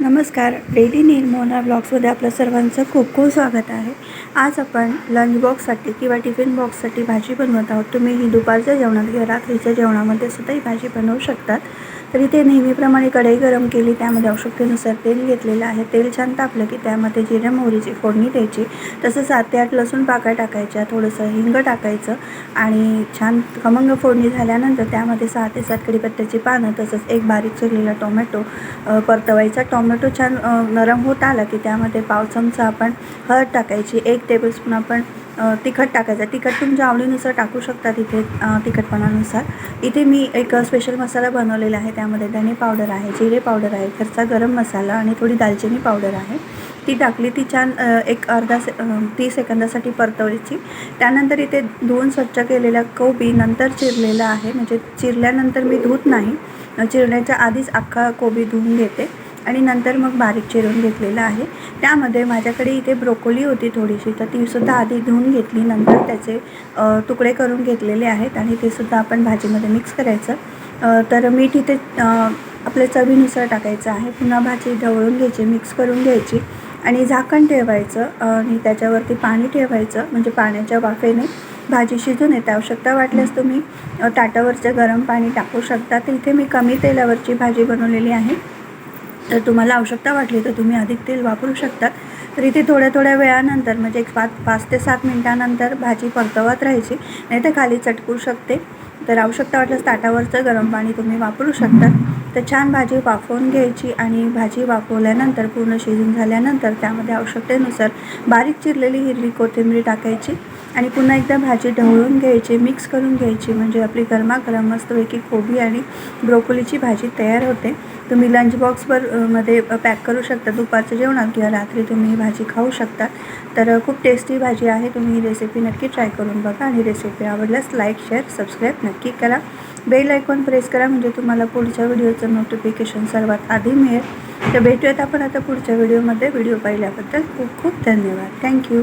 नमस्कार डेली निर्मोना ब्लॉग्समध्ये आपलं सर्वांचं खूप खूप स्वागत आहे. आज आपण लंच बॉक्ससाठी किंवा टिफिन बॉक्ससाठी भाजी बनवत आहोत. तुम्ही ही दुपारच्या जेवणात किंवा रात्रीच्या जेवणामध्ये सुद्धा ही भाजी बनवू शकतात. तर इथे नेहमीप्रमाणे कढई गरम केली त्यामध्ये आवश्यकतेनुसार तेल घेतलेलं आहे. तेल छान तापलं की त्यामध्ये जिऱ्या मोहरीची फोडणी द्यायची. तसं सात ते आठ लसूण पाकळ्या टाकायच्या थोडंसं हिंग टाकायचं आणि छान खमंग फोडणी झाल्यानंतर त्यामध्ये सहा ते सात कडीपत्त्याची पानं तसंच एक बारीक चिरलेला टोमॅटो परतवायचा. टोमॅटो छान नरम होत आला की त्यामध्ये पाव चमचा आपण हळद टाकायची एक टेबलस्पून आपण तिखट टाकायचं. तिखट तुमच्या आवडीनुसार टाकू शकता तिथे तिखटपणानुसार. इथे मी एक स्पेशल मसाला बनवलेला आहे. त्यामध्ये धने पावडर आहे जिरे पावडर आहे घरचा गरम मसाला आणि थोडी दालचिनी पावडर आहे. ती टाकली ती छान एक अर्धा से तीस सेकंदासाठी परतवायची. त्यानंतर इथे धुवून स्वच्छ केलेला कोबी नंतर चिरलेला आहे. म्हणजे चिरल्यानंतर मी धुत नाही. चिरण्याच्या आधीच अख्खा कोबी धुवून घेते. आणि नंतर मग बारीक चिरून घेतलेलं आहे. त्यामध्ये माझ्याकडे इथे ब्रोकोली होती थोडीशी तर तीसुद्धा आधी धुवून घेतली. नंतर त्याचे तुकडे करून घेतलेले आहेत आणि ते सुद्धा आपण भाजीमध्ये मिक्स करायचं. तर मीठ इथे आपल्या चवीनुसार टाकायचं आहे. पुन्हा भाजी ढवळून घ्यायची मिक्स करून घ्यायची आणि झाकण ठेवायचं आणि त्याच्यावरती पाणी ठेवायचं म्हणजे पाण्याच्या वाफेने भाजी शिजून येते. आवश्यकता वाटल्यास तुम्ही ताटावरचं गरम पाणी टाकू शकता. तर इथे मी कमी तेलावरची भाजी बनवलेली आहे. तर तुम्हाला आवश्यकता वाटली तर तुम्ही अधिक तेल वापरू शकता तर इथे थोड्या थोड्या वेळानंतर म्हणजे एक पाच पाच ते सात मिनटानंतर भाजी परतवत राहायची नाही तर खाली चटकू शकते. तर आवश्यकता वाटल्यास ताटावरचं गरम पाणी तुम्ही वापरू शकता तर छान भाजी वाफवून घ्यायची आणि भाजी वाफवल्यानंतर पूर्ण शिजून झाल्यानंतर त्यामध्ये आवश्यकतेनुसार बारीक चिरलेली हिरवी कोथिंबीर टाकायची. आणि पुन्हा एकदा भाजी ढवळून घ्यायची मिक्स करून घ्यायची. म्हणजे आपली गरमागरम मस्तपैकी कोबी आणि ब्रोकोलीची भाजी तयार होते. तुम्ही लंच बॉक्सवर मध्ये पॅक करू शकता. दुपारच्या जेवणात किंवा रात्री तुम्ही ही भाजी खाऊ शकता. तर खूप टेस्टी भाजी आहे. तुम्ही ही रेसिपी नक्की ट्राय करून बघा आणि रेसिपी आवडल्यास लाईक शेअर सबस्क्राईब नक्की करा. बेल आयकॉन प्रेस करा म्हणजे तुम्हाला पुढच्या व्हिडिओचं नोटिफिकेशन सर्वात आधी मिळेल. तर भेटूयात आपण आता पुढच्या व्हिडिओमध्ये व्हिडिओ पाहिल्याबद्दल खूप खूप धन्यवाद. थँक्यू